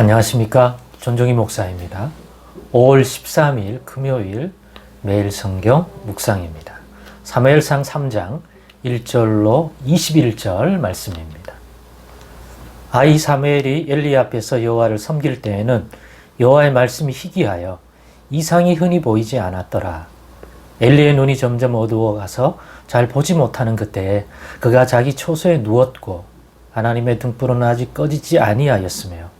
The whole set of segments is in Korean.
안녕하십니까. 존종희 목사입니다. 5월 13일 금요일 매일 성경 묵상입니다. 사무엘상 3장 1절로 21절 말씀입니다. 아이 사무엘이 엘리 앞에서 여호와를 섬길 때에는 여호와의 말씀이 희귀하여 이상이 흔히 보이지 않았더라. 엘리의 눈이 점점 어두워 가서 잘 보지 못하는 그때에 그가 자기 초소에 누웠고 하나님의 등불은 아직 꺼지지 아니하였으며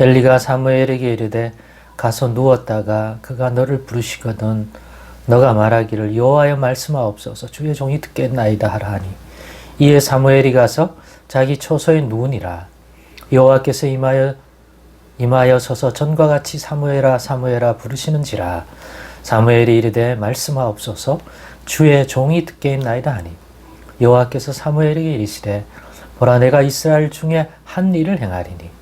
엘리가 사무엘에게 이르되 가서 누웠다가 그가 너를 부르시거든 너가 말하기를 여호와여 말씀하옵소서. 주의 종이 듣겠나이다 하라 하니 이에 사무엘이 가서 자기 초소에 누우니라. 여호와께서 임하여 임하여 서서 전과 같이 사무엘아 사무엘아 부르시는지라. 사무엘이 이르되 말씀하옵소서. 주의 종이 듣겠나이다 하니 여호와께서 사무엘에게 이르시되 보라 내가 이스라엘 중에 한 일을 행하리니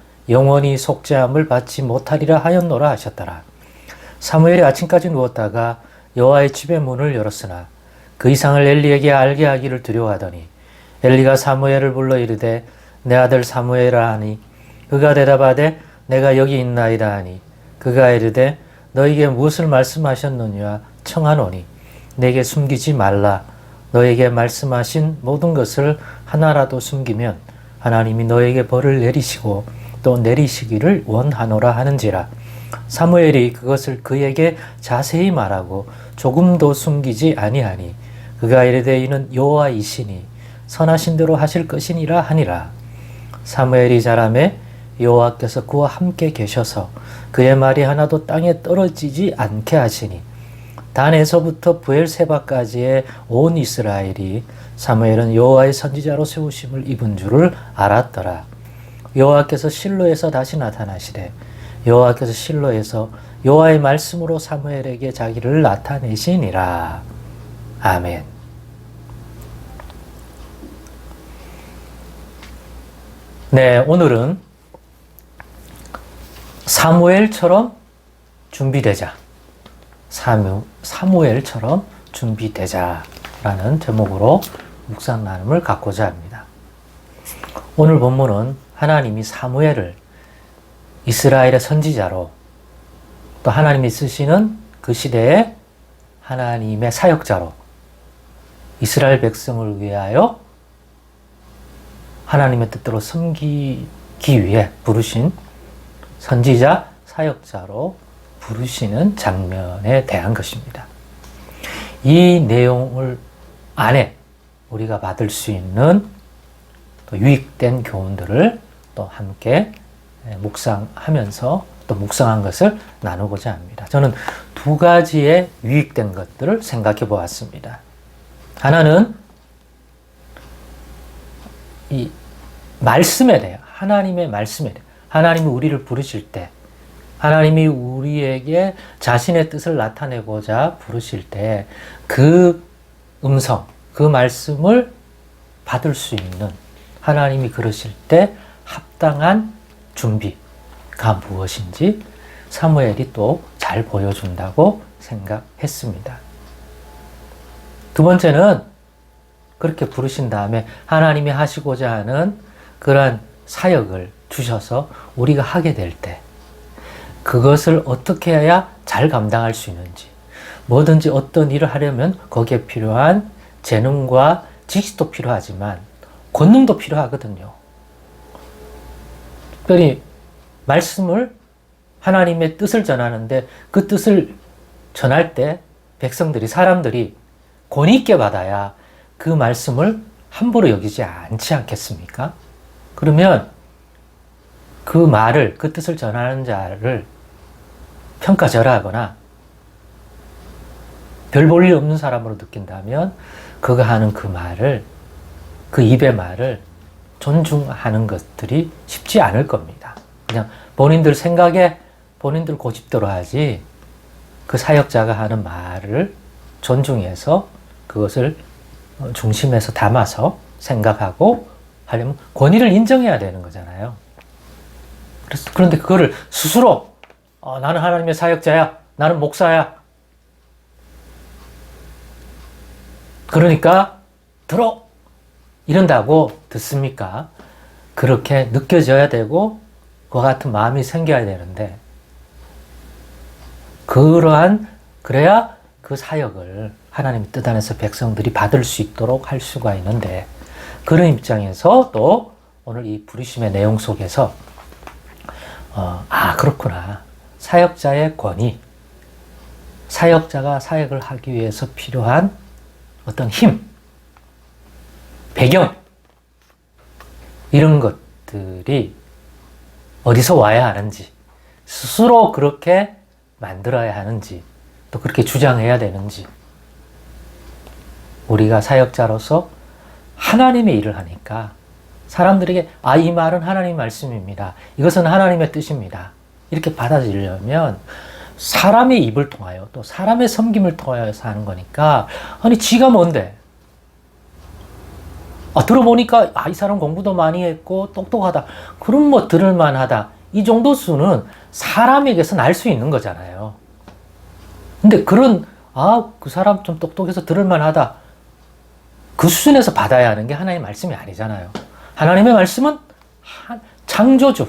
영원히 속죄함을 받지 못하리라 하였노라 하셨더라. 사무엘이 아침까지 누웠다가 여호와의 집의 문을 열었으나 그 이상을 엘리에게 알게 하기를 두려워하더니 엘리가 사무엘을 불러 이르되 내 아들 사무엘아 하니 그가 대답하되 내가 여기 있나이다 하니 그가 이르되 너에게 무엇을 말씀하셨느냐 청하노니 내게 숨기지 말라 너에게 말씀하신 모든 것을 하나라도 숨기면 하나님이 너에게 벌을 내리시고 또 내리시기를 원하노라 하는지라 사무엘이 그것을 그에게 자세히 말하고 조금도 숨기지 아니하니 그가 이르되 이는 여호와이시니 선하신 대로 하실 것이니라 하니라 사무엘이 자라매 여호와께서 그와 함께 계셔서 그의 말이 하나도 땅에 떨어지지 않게 하시니 단에서부터 부엘세바까지의 온 이스라엘이 사무엘은 여호와의 선지자로 세우심을 입은 줄을 알았더라. 여호와께서 실로에서 다시 나타나시되 여호와께서 실로에서 여호와의 말씀으로 사무엘에게 자기를 나타내시니라. 아멘. 네, 오늘은 사무엘처럼 준비되자. 사무, 사무엘처럼 준비되자라는 제목으로 묵상 나눔을 갖고자 합니다. 오늘 본문은 하나님이 사무엘을 이스라엘의 선지자로 또 하나님이 쓰시는 그 시대의 하나님의 사역자로 이스라엘 백성을 위하여 하나님의 뜻대로 섬기기 위해 부르신 선지자 사역자로 부르시는 장면에 대한 것입니다. 이 내용을 안에 우리가 받을 수 있는 또 유익된 교훈들을 또 함께 묵상하면서 또 묵상한 것을 나누고자 합니다. 저는 두 가지의 유익된 것들을 생각해 보았습니다. 하나는 이 말씀에 대해 하나님의 말씀에 대해 하나님이 우리를 부르실 때 하나님이 우리에게 자신의 뜻을 나타내고자 부르실 때 그 음성, 그 말씀을 받을 수 있는 하나님이 그러실 때 합당한 준비, 무엇인지 사무엘이 또 잘 보여준다고 생각했습니다. 두 번째는 그렇게 부르신 다음에 하나님이 하시고자 하는 그러한 사역을 주셔서 우리가 하게 될 때 그것을 어떻게 해야 잘 감당할 수 있는지 뭐든지 어떤 일을 하려면 거기에 필요한 재능과 지식도 필요하지만 권능도 필요하거든요. 특별히 말씀을 하나님의 뜻을 전하는데 그 뜻을 전할 때 백성들이 사람들이 권위 있게 받아야 그 말씀을 함부로 여기지 않지 않겠습니까? 그러면 그 말을 그 뜻을 전하는 자를 평가절하하거나 별 볼일 없는 사람으로 느낀다면 그가 하는 그 말을 그 입의 말을 존중하는 것들이 쉽지 않을 겁니다. 그냥 본인들 생각에 본인들 고집대로 하지 그 사역자가 하는 말을 존중해서 그것을 중심에서 담아서 생각하고 하려면 권위를 인정해야 되는 거잖아요. 그래서 그런데 그거를 스스로 어, 나는 하나님의 사역자야, 나는 목사야. 그러니까 들어 이런다고 듣습니까? 그렇게 느껴져야 되고 그와 같은 마음이 생겨야 되는데 그러한 그래야 그 사역을 하나님 뜻 안에서 백성들이 받을 수 있도록 할 수가 있는데 그런 입장에서 또 오늘 이 부르심의 내용 속에서 어, 아 그렇구나. 사역자의 권위. 사역자가 사역을 하기 위해서 필요한 어떤 힘 배경 이런 것들이 어디서 와야 하는지 스스로 그렇게 만들어야 하는지 또 그렇게 주장해야 되는지 우리가 사역자로서 하나님의 일을 하니까 사람들에게 아 이 말은 하나님 말씀입니다. 이것은 하나님의 뜻입니다. 이렇게 받아들이려면 사람의 입을 통하여 또 사람의 섬김을 통하여서 하는 거니까 아니 지가 뭔데? 아, 들어보니까 아, 이 사람 공부도 많이 했고 똑똑하다. 그럼 뭐 들을 만하다. 이 정도 수는 사람에게서 알수 있는 거잖아요. 근데 그런 아, 그 사람 좀 똑똑해서 들을 만하다. 그 수준에서 받아야 하는 게 하나님의 말씀이 아니잖아요. 하나님의 말씀은 창조주,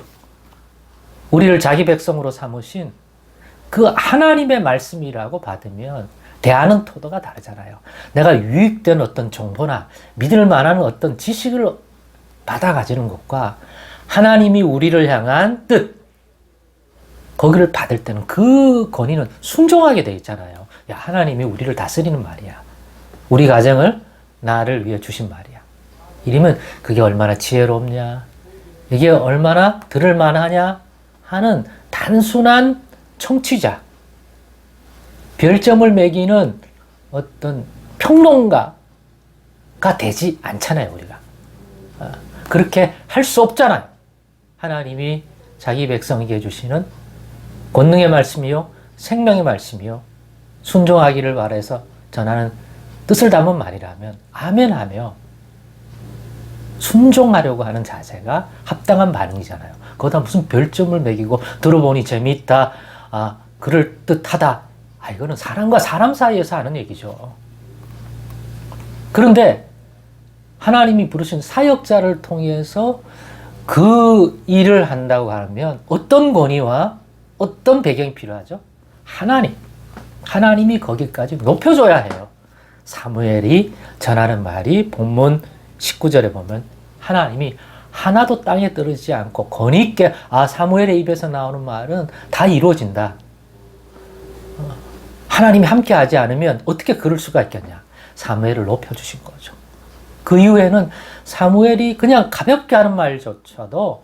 우리를 자기 백성으로 삼으신 그 하나님의 말씀이라고 받으면 대하는 태도가 다르잖아요. 내가 유익된 어떤 정보나 믿을 만한 어떤 지식을 받아 가지는 것과 하나님이 우리를 향한 뜻, 거기를 받을 때는 그 권위는 순종하게 돼 있잖아요. 야, 하나님이 우리를 다스리는 말이야. 우리 가정을 나를 위해 주신 말이야. 이러면 그게 얼마나 지혜롭냐, 이게 얼마나 들을 만하냐 하는 단순한 청취자, 별점을 매기는 어떤 평론가가 되지 않잖아요, 우리가. 아, 그렇게 할 수 없잖아요. 하나님이 자기 백성에게 주시는 권능의 말씀이요, 생명의 말씀이요, 순종하기를 바래서 전하는 뜻을 담은 말이라면 아멘 하며 순종하려고 하는 자세가 합당한 반응이잖아요. 거기다 무슨 별점을 매기고 들어보니 재미있다, 아, 그럴 듯하다. 아, 이거는 사람과 사람 사이에서 하는 얘기죠. 그런데 하나님이 부르신 사역자를 통해서 그 일을 한다고 하면 어떤 권위와 어떤 배경이 필요하죠? 하나님. 하나님이 거기까지 높여줘야 해요. 사무엘이 전하는 말이 본문 19절에 보면 하나님이 하나도 땅에 떨어지지 않고 권위 있게 아 사무엘의 입에서 나오는 말은 다 이루어진다. 하나님이 함께 하지 않으면 어떻게 그럴 수가 있겠냐? 사무엘을 높여 주신 거죠. 그 이후에는 사무엘이 그냥 가볍게 하는 말조차도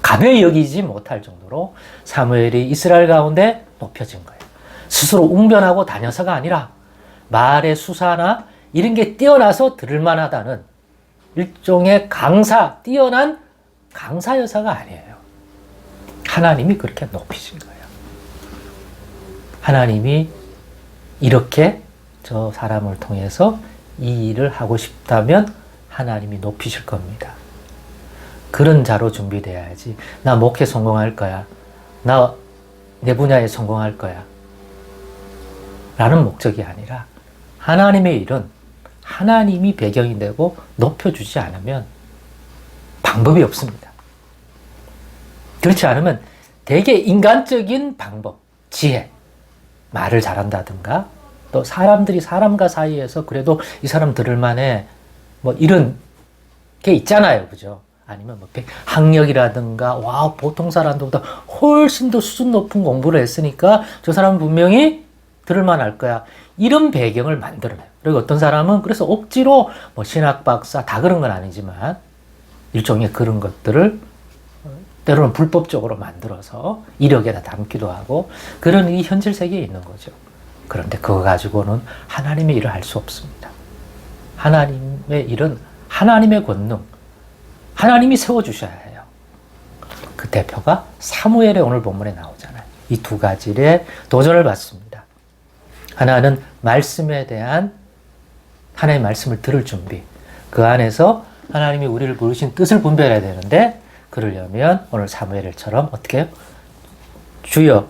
가벼이 여기지 못할 정도로 사무엘이 이스라엘 가운데 높여진 거예요. 스스로 웅변하고 다녀서가 아니라 말의 수사나 이런 게 뛰어나서 들을 만하다는 일종의 강사, 뛰어난 강사 여사가 아니에요. 하나님이 그렇게 높이신 거예요. 하나님이 이렇게 저 사람을 통해서 이 일을 하고 싶다면 하나님이 높이실 겁니다. 그런 자로 준비돼야지. 나 목회 성공할 거야. 나 내 분야에 성공할 거야. 라는 목적이 아니라 하나님의 일은 하나님이 배경이 되고 높여주지 않으면 방법이 없습니다. 그렇지 않으면 되게 인간적인 방법, 지혜, 말을 잘한다든가 또 사람들이 사람과 사이에서 그래도 이 사람 들을 만해 뭐 이런 게 있잖아요. 그죠? 아니면 뭐 배- 학력이라든가 와 보통 사람들보다 훨씬 더 수준 높은 공부를 했으니까 저 사람은 분명히 들을 만할 거야. 이런 배경을 만들어내요. 그리고 어떤 사람은 그래서 억지로 뭐 신학 박사 다 그런 건 아니지만 일종의 그런 것들을 어, 때로는 불법적으로 만들어서 이력에다 담기도 하고 그런 이 현실 세계에 있는 거죠. 그런데 그거 가지고는 하나님의 일을 할 수 없습니다. 하나님의 일은 하나님의 권능, 하나님이 세워주셔야 해요. 그 대표가 사무엘의 오늘 본문에 나오잖아요. 이 두 가지에 도전을 받습니다. 하나는 말씀에 대한 하나님의 말씀을 들을 준비. 그 안에서 하나님이 우리를 부르신 뜻을 분별해야 되는데 그러려면 오늘 사무엘처럼 어떻게 해요? 주여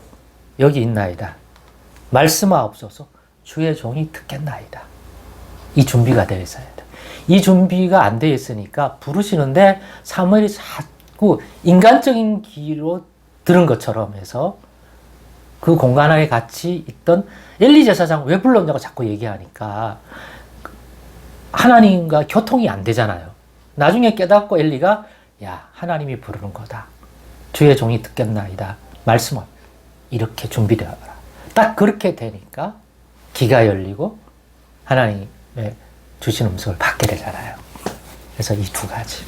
여기 있나이다. 말씀하옵소서 주의 종이 듣겠나이다. 이 준비가 되어 있어야 돼. 이 준비가 안 되어 있으니까 부르시는데 사무엘이 자꾸 인간적인 기로 들은 것처럼 해서 그 공간 안에 같이 있던 엘리 제사장 왜 불렀냐고 자꾸 얘기하니까 하나님과 교통이 안 되잖아요. 나중에 깨닫고 엘리가 야 하나님이 부르는 거다. 주의 종이 듣겠나이다. 말씀을 이렇게 준비되어라. 딱 그렇게 되니까 기가 열리고 하나님의 주신 음성을 받게 되잖아요. 그래서 이 두 가지.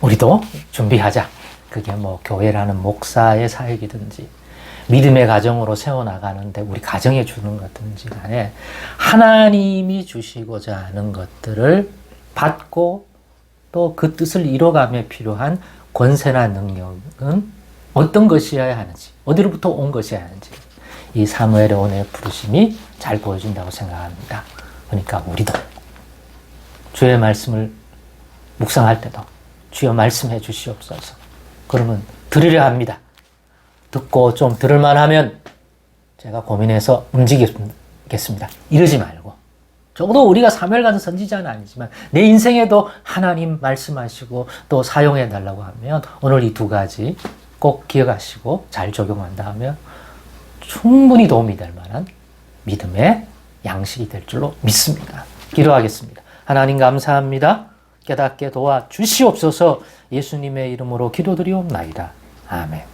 우리도 준비하자. 그게 뭐 교회라는 목사의 사역이든지 믿음의 가정으로 세워나가는데 우리 가정에 주는 것든지 간에 하나님이 주시고자 하는 것들을 받고 또 그 뜻을 이뤄감에 필요한 권세나 능력은 어떤 것이어야 하는지 어디로부터 온 것이어야 하는지 이 사무엘의 오늘 부르심이 잘 보여준다고 생각합니다. 그러니까 우리도 주의 말씀을 묵상할 때도 주여 말씀해 주시옵소서. 그러면 들으려 합니다. 듣고 좀 들을만 하면 제가 고민해서 움직이겠습니다. 이러지 말고. 적어도 우리가 같은 선지자는 아니지만 내 인생에도 하나님 말씀하시고 또 사용해 달라고 하면 오늘 이 두 가지 꼭 기억하시고 잘 적용한다 하면 충분히 도움이 될 만한 믿음의 양식이 될 줄로 믿습니다. 기도하겠습니다. 하나님 감사합니다. 깨닫게 도와 주시옵소서 예수님의 이름으로 기도드리옵나이다. 아멘.